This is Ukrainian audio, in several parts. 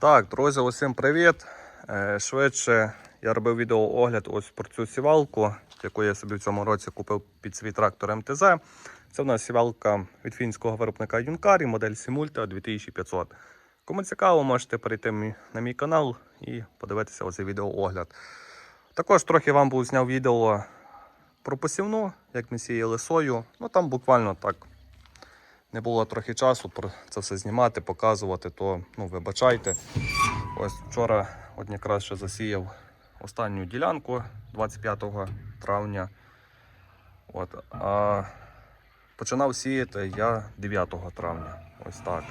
Так, друзі, усім привіт. Е, Швидше я робив відеоогляд ось про цю сівалку, яку я собі в цьому році купив під свій трактор МТЗ. Це в нас сівалка від фінського виробника Юнкарі, модель Simulta 2500. Кому цікаво, можете перейти на мій канал і подивитися оцей відеоогляд. Також трохи вам був зняв відео про посівну, як ми сіяли сою. Ну там буквально так не було трохи часу про це все знімати, показувати, то ну, вибачайте. Ось вчора от якраз ще засіяв останню ділянку 25 травня. От, а починав сіяти я 9 травня. Ось так.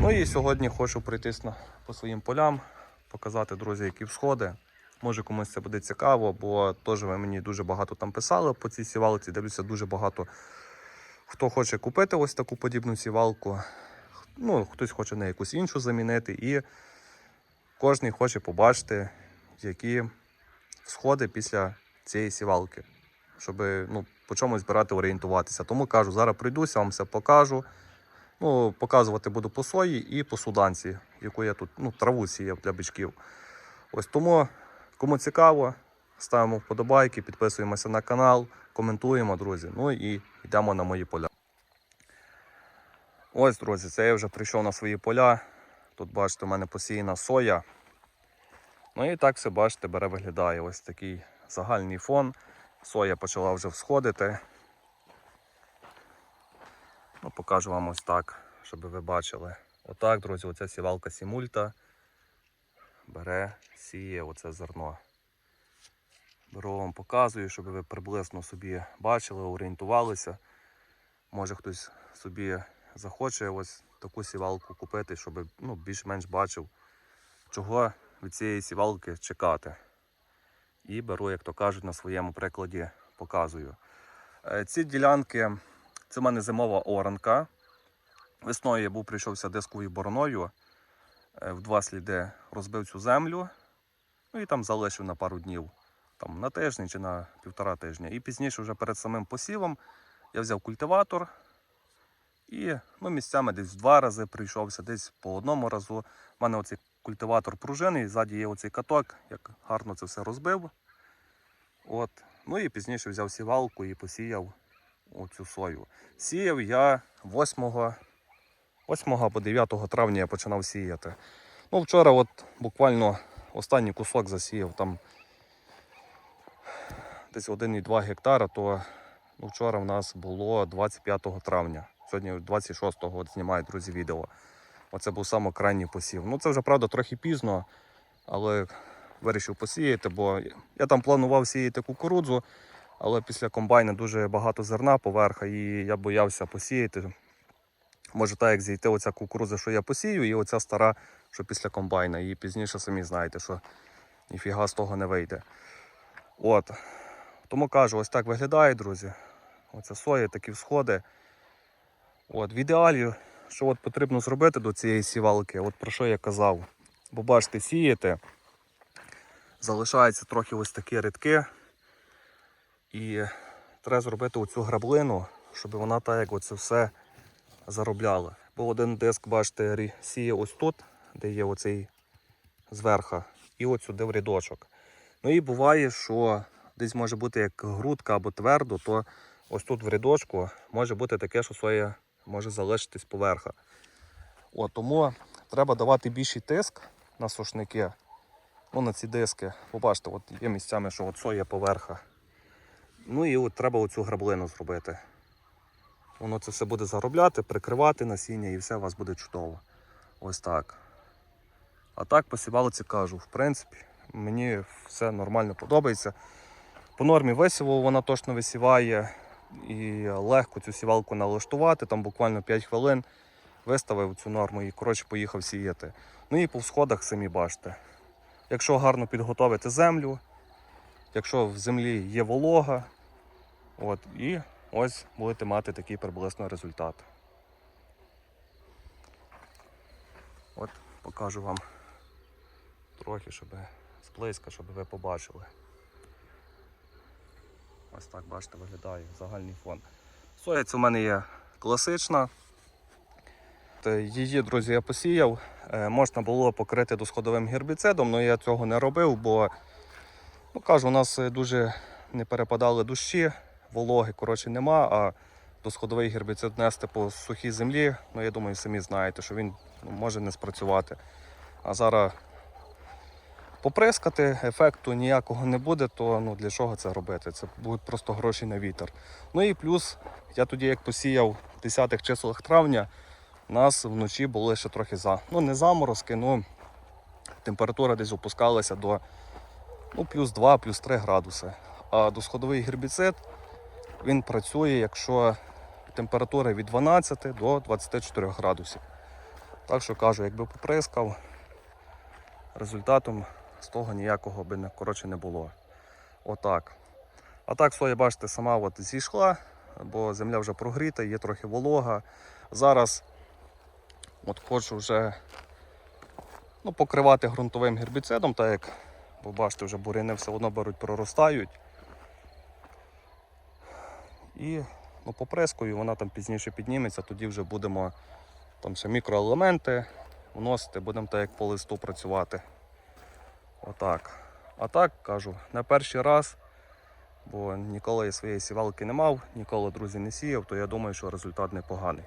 Ну і сьогодні хочу пройтись по своїм полям, показати, друзі, які всходи. Може комусь це буде цікаво, бо теж ви мені дуже багато там писали по цій сівалці. Дивлюся, дуже багато хто хоче купити ось таку подібну сівалку. Ну, хтось хоче на якусь іншу замінити, і кожен хоче побачити, які сходи після цієї сівалки, щоб ну, по чомусь збирати, орієнтуватися. Тому кажу, зараз прийдуся, вам все покажу. Ну, показувати буду по сої і по суданці, яку я тут ну, траву сіяв для бичків. Ось тому, кому цікаво, ставимо вподобайки, підписуємося на канал, коментуємо, друзі. Ну і йдемо на мої поля. Ось, друзі, це я вже прийшов на свої поля. Тут, бачите, у мене посіяна соя. Ну і так все, бачите, бере виглядає. Ось такий загальний фон. Соя почала вже всходити. Ну, покажу вам ось так, щоб ви бачили. Отак, друзі, оця сівалка Сімульта бере, сіє оце зерно. Беру вам показую, щоб ви приблизно собі бачили, орієнтувалися. Може хтось собі захоче ось таку сівалку купити, щоб ну, більш-менш бачив, чого від цієї сівалки чекати. І беру, як то кажуть, на своєму прикладі показую. Е, Ці ділянки це в мене зимова оранка. Весною я був прийшовся дисковою бороною, е, в два сліди розбив цю землю, ну і там залишив на пару днів, там на тиждень чи на півтора тижня. І пізніше, вже перед самим посівом, я взяв культиватор і ну, місцями десь в два рази прийшовся, десь по одному разу. У мене оцей культиватор пружини, ззаді є оцей каток, як гарно це все розбив. От. Ну і пізніше взяв сівалку і посіяв оцю сою. Сіяв я 8, 8 або 9 травня я починав сіяти. Ну, вчора от буквально останній кусок засіяв там десь 1,2 гектара, то ну, вчора в нас було 25 травня. Сьогодні 26-го от знімаю, друзі, відео. Оце був саме крайній посів. Ну це вже правда трохи пізно, але вирішив посіяти, бо я там планував сіяти кукурудзу, але після комбайна дуже багато зерна поверха, і я боявся посіяти. Може так, як зійти оця кукурудза, що я посію, і оця стара, що після комбайна. І пізніше самі знаєте, що ніфіга з того не вийде. От. Тому кажу, ось так виглядає, друзі. Оце соя, такі всходи. От, в ідеалі, що от потрібно зробити до цієї сівалки, от про що я казав. Бо бачите, сієте, залишаються трохи ось такі рядки. І треба зробити оцю граблину, щоб вона так як оце все заробляла. Бо один диск, бачите, сіє ось тут, де є оцей зверха, і от сюди в рядочок. Ну і буває, що десь може бути як грудка або твердо, то ось тут в рядочку може бути таке, що соя може залишитись поверха. От, тому треба давати більший тиск на сушники, ну, на ці диски. Побачите, от є місцями, що от соя поверха. Ну і от треба оцю граблину зробити. Воно це все буде заробляти, прикривати насіння і все у вас буде чудово. Ось так. А так по сівалці кажу, в принципі, мені все нормально подобається. По нормі висіву вона точно висіває і легко цю сівалку налаштувати, там буквально 5 хвилин виставив цю норму і коротше поїхав сіяти. Ну і по всходах самі бачите. Якщо гарно підготовити землю, якщо в землі є волога, от, і ось будете мати такий приблизно результат. От покажу вам трохи, щоб зблизька, щоб ви побачили. Ось так, бачите, виглядає загальний фон. Соя це в мене є класична. Її, друзі, я посіяв. Е, Можна було покрити досходовим гербіцидом, але я цього не робив, бо ну, кажу, у нас е, дуже не перепадали дощі, вологи коротше, нема, а досходовий гербіцид нести по сухій землі, ну я думаю, самі знаєте, що він ну, може не спрацювати. А зараз поприскати, ефекту ніякого не буде, то ну, для чого це робити? Це будуть просто гроші на вітер. Ну і плюс, я тоді, як посіяв в 10-х числах травня, у нас вночі були ще трохи за. Ну, не заморозки, ну температура десь опускалася до ну, плюс 2, плюс 3 градуси. А досходовий гербіцид він працює, якщо температура від 12 до 24 градусів. Так що кажу, якби поприскав, результатом з того ніякого би не, коротше, не було. Отак. А так соя, бачите, сама от зійшла, бо земля вже прогріта, є трохи волога. Зараз от хочу вже ну, покривати ґрунтовим гербіцидом, так як ви бачите, вже буряни все одно беруть, проростають. І ну, поприскою вона там пізніше підніметься, тоді вже будемо там ще мікроелементи вносити, будемо так як по листу працювати. Отак. А так кажу, на перший раз, бо ніколи я своєї сівалки не мав, ніколи друзі не сіяв, то я думаю, що результат непоганий.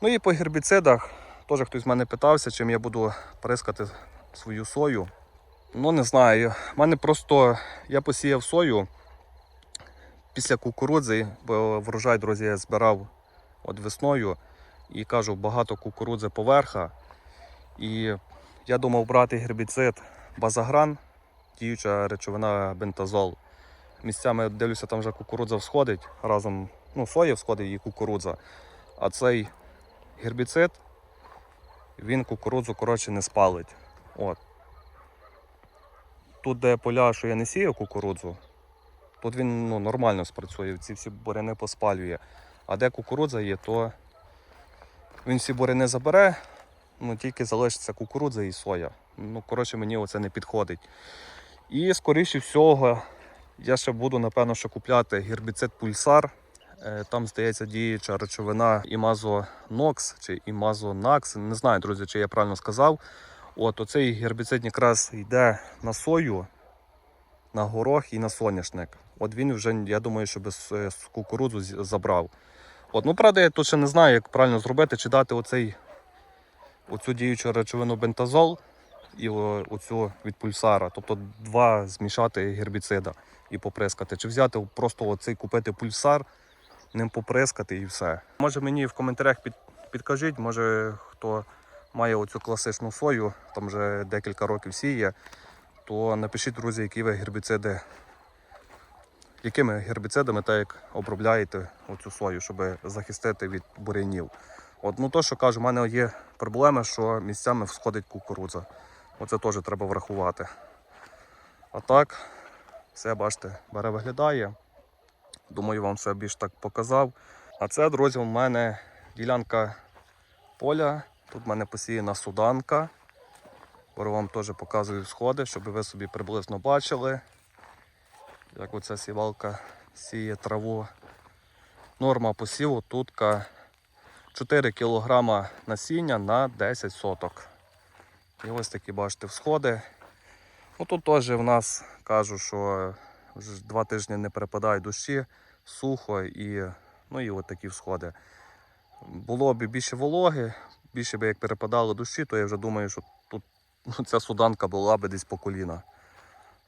Ну і по гербіцидах, теж хтось мене питався, чим я буду прискати свою сою. Ну не знаю. У мене просто я посіяв сою після кукурудзи, бо врожай, друзі, я збирав от весною і кажу, багато кукурудзи поверха. І я думав брати гербіцид базагран, діюча речовина бентазол. Місцями дивлюся, там вже кукурудза всходить разом, ну, соя всходить і кукурудза. А цей гербіцид, він кукурудзу коротше не спалить. От. Тут, де поля, що я не сію кукурудзу, тут він ну, нормально спрацює, ці всі буряни поспалює. А де кукурудза є, то він всі буряни забере, ну тільки залишиться кукурудза і соя. Ну, коротше, мені оце не підходить. І скоріше всього, я ще буду, напевно, що купляти гербіцид пульсар. Е, Там, здається, діюча речовина імазонокс чи імазонакс. Не знаю, друзі, чи я правильно сказав. От оцей гербіцид якраз йде на сою, на горох і на соняшник. От він вже, я думаю, що без е, кукурудзу забрав. От, ну, правда, я тут ще не знаю, як правильно зробити, чи дати оцей, оцю діючу речовину бентазол і оцю від пульсара. Тобто два змішати гербіцида і поприскати. Чи взяти просто оцей купити пульсар, ним поприскати і все. Може мені в коментарях під, підкажіть, може хто має оцю класичну сою, там вже декілька років сіє, то напишіть, друзі, які ви гербіциди, якими гербіцидами так як обробляєте оцю сою, щоб захистити від бурянів. От, ну то, що кажу, в мене є проблема, що місцями всходить кукурудза. Оце теж треба врахувати. А так, все, бачите, бере виглядає. Думаю, вам все більш так показав. А це, друзі, у мене ділянка поля. Тут в мене посіяна суданка. Беру вам теж показую сходи, щоб ви собі приблизно бачили, як оця сівалка сіє траву. Норма посіву тутка 4 кг насіння на 10 соток. І ось такі бачите всходи. Ну, тут теж в нас кажуть, що вже два тижні не перепадають дощі, сухо і, ну, і от такі всходи. Було б більше вологи, більше б як перепадало дощі, то я вже думаю, що тут ну, ця суданка була б десь по коліна.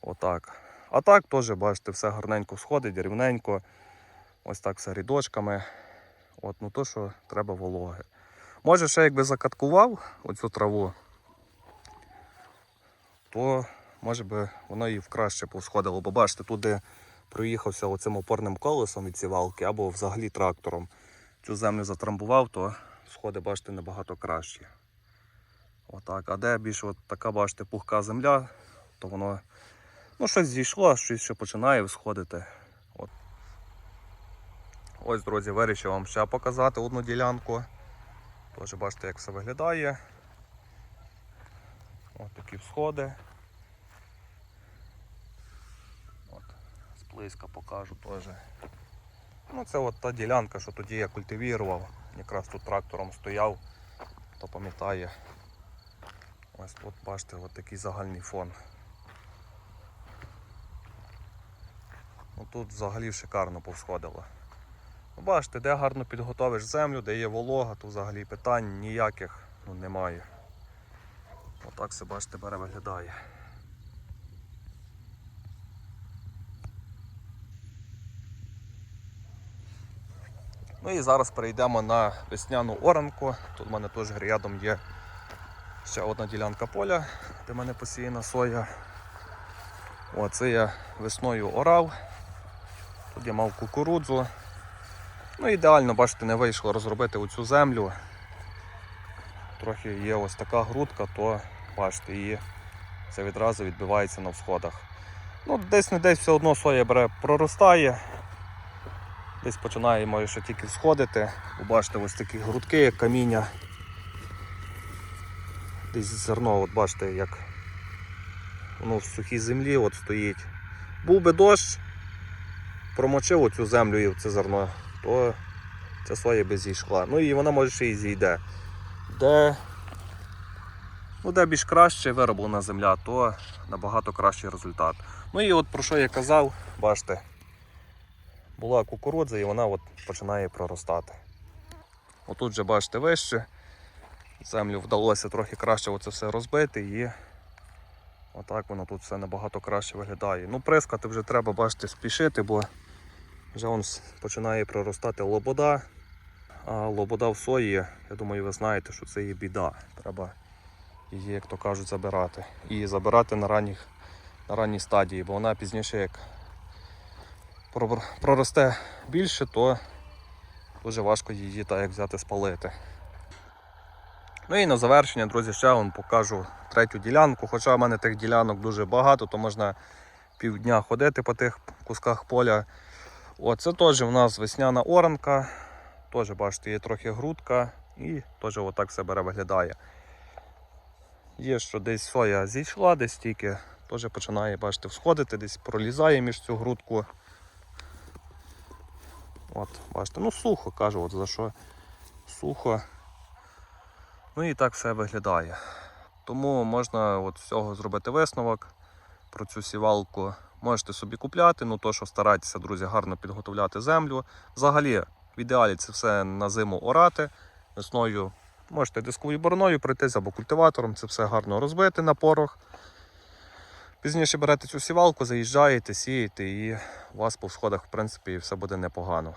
Отак. А так теж, бачите, все гарненько сходить, рівненько. Ось так все рядочками. От, ну то, що треба вологи. Може, ще якби закаткував оцю траву, то може би воно і краще повсходило. Бо бачите, тут де проїхався оцим опорним колесом від сівалки або взагалі трактором. Цю землю затрамбував, то сходи, бачите, набагато кращі. Отак. А де більш от така, бачите, пухка земля, то воно ну, щось зійшло, щось ще починає всходити. От. Ось, друзі, вирішив вам ще показати одну ділянку. Теж бачите, як все виглядає. Такі всходи. От, зблизька покажу теж. Ну, це от та ділянка, що тоді я культивірував. Якраз тут трактором стояв. хто пам'ятає. Ось тут бачите, от такий загальний фон. Ну, тут взагалі шикарно повсходило. Ну, бачите, де гарно підготовиш землю, де є волога, то взагалі питань ніяких ну, немає. Отак все бачите, бере виглядає. Ну і зараз перейдемо на весняну оранку. Тут в мене теж рядом є ще одна ділянка поля, де в мене посіяна соя. О, це я весною орав. Тут я мав кукурудзу. Ну ідеально, бачите, не вийшло розробити оцю землю. Трохи є ось така грудка, то бачите, її це відразу відбивається на всходах. Ну, десь не десь все одно соя бере, проростає. Десь починає може ще тільки сходити. Побачите, ось такі грудки, як каміння. Десь зерно, от бачите, як воно в сухій землі от стоїть. Був би дощ, промочив оцю землю і це зерно, то ця соя би зійшла. Ну і вона може ще і зійде. Де, ну, де більш краще вироблена земля, то набагато кращий результат. Ну і от про що я казав, бачите, була кукурудза і вона от починає проростати. Отут вже бачите вище. Землю вдалося трохи краще оце все розбити і отак воно тут все набагато краще виглядає. Ну, прискати вже треба, бачите, спішити, бо вже он починає проростати лобода. Лобода в сої, я думаю, ви знаєте, що це є біда. Треба її, як то кажуть, забирати. І забирати на ранніх, на ранній стадії, бо вона пізніше як проросте більше, то дуже важко її так як взяти спалити. Ну і на завершення, друзі, ще вам покажу третю ділянку. Хоча в мене тих ділянок дуже багато, то можна півдня ходити по тих кусках поля. О, це теж у нас весняна оранка. Теж, бачите, є трохи грудка і теж отак все бере виглядає. Є, що десь соя зійшла, десь тільки теж починає, бачите, всходити, десь пролізає між цю грудку. От, бачите, ну сухо кажу, от за що сухо. Ну і так все виглядає. Тому можна от з цього зробити висновок про цю сівалку. Можете собі купляти, ну то що старайтеся, друзі, гарно підготовляти землю. Взагалі, в ідеалі це все на зиму орати. Весною можете дисковою бороною пройтись або культиватором, це все гарно розбити на порох. Пізніше берете цю сівалку, заїжджаєте, сієте і у вас по сходах, в принципі, все буде непогано.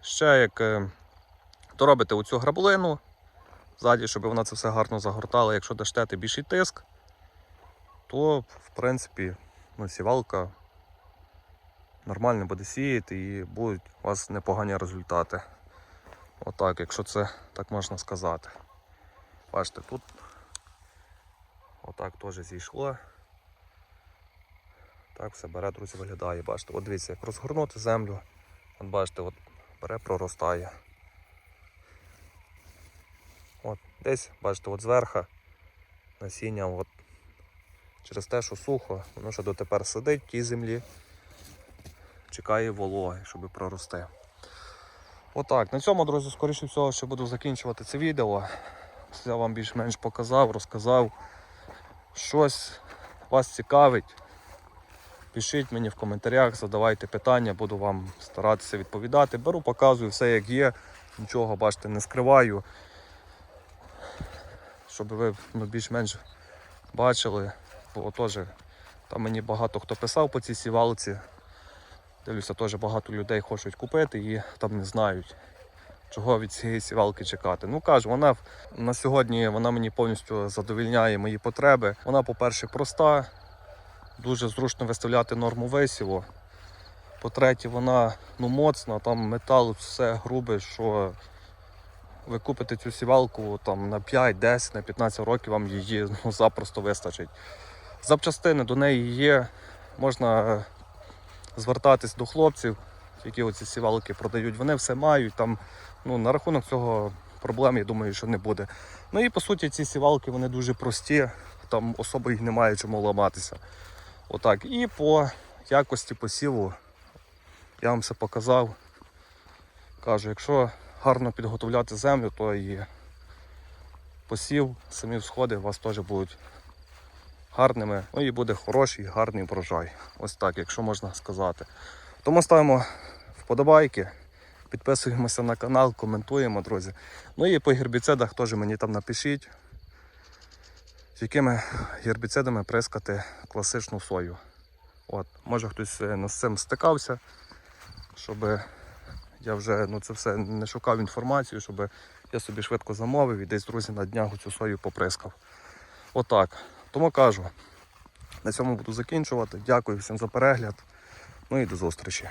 Ще як е, доробите оцю граблину, ззаді, щоб вона це все гарно загортала. Якщо даште більший тиск, то в принципі ну, сівалка нормально буде сіяти і будуть у вас непогані результати. Отак, якщо це так можна сказати. Бачите, тут отак теж зійшло. Так все бере, друзі, виглядає. Бачите, от дивіться, як розгорнути землю. От бачите, от бере, проростає. От, десь, бачите, от зверху насіння, от, через те, що сухо, воно ще дотепер сидить в тій землі, чекає вологи, щоб прорости. Отак, на цьому, друзі, скоріше всього, що буду закінчувати це відео. Я вам більш-менш показав, розказав. Щось вас цікавить. Пишіть мені в коментарях, задавайте питання, буду вам старатися відповідати. Беру, показую все як є, нічого, бачите, не скриваю. Щоб ви ну, більш-менш бачили. Бо теж там мені багато хто писав по цій сівалці. Дивлюся, теж багато людей хочуть купити і там не знають, чого від цієї сівалки чекати. Ну кажу, вона на сьогодні вона мені повністю задовільняє мої потреби. Вона, по-перше, проста, дуже зручно виставляти норму висіву. По-третє, вона ну, моцна, там метал все грубе, що ви купите цю сівалку там, на 5, 10, на 15 років, вам її ну, запросто вистачить. Запчастини до неї є, можна звертатись до хлопців, які оці сівалки продають. Вони все мають. Там, ну, на рахунок цього проблем, я думаю, що не буде. Ну і по суті ці сівалки вони дуже прості, там особо їх немає чому ламатися. Отак. І по якості посіву я вам все показав. Кажу, якщо гарно підготовляти землю, то і посів, самі всходи у вас теж будуть гарними. Ну і буде хороший, гарний врожай. Ось так, якщо можна сказати. Тому ставимо вподобайки, підписуємося на канал, коментуємо, друзі. Ну і по гербіцидах теж мені там напишіть, з якими гербіцидами прискати класичну сою. От, може хтось е, з цим стикався, щоб я вже ну, це все не шукав інформацію, щоб я собі швидко замовив і десь друзі на днях цю сою поприскав. Отак. Тому кажу, на цьому буду закінчувати. Дякую всім за перегляд. Ну і до зустрічі.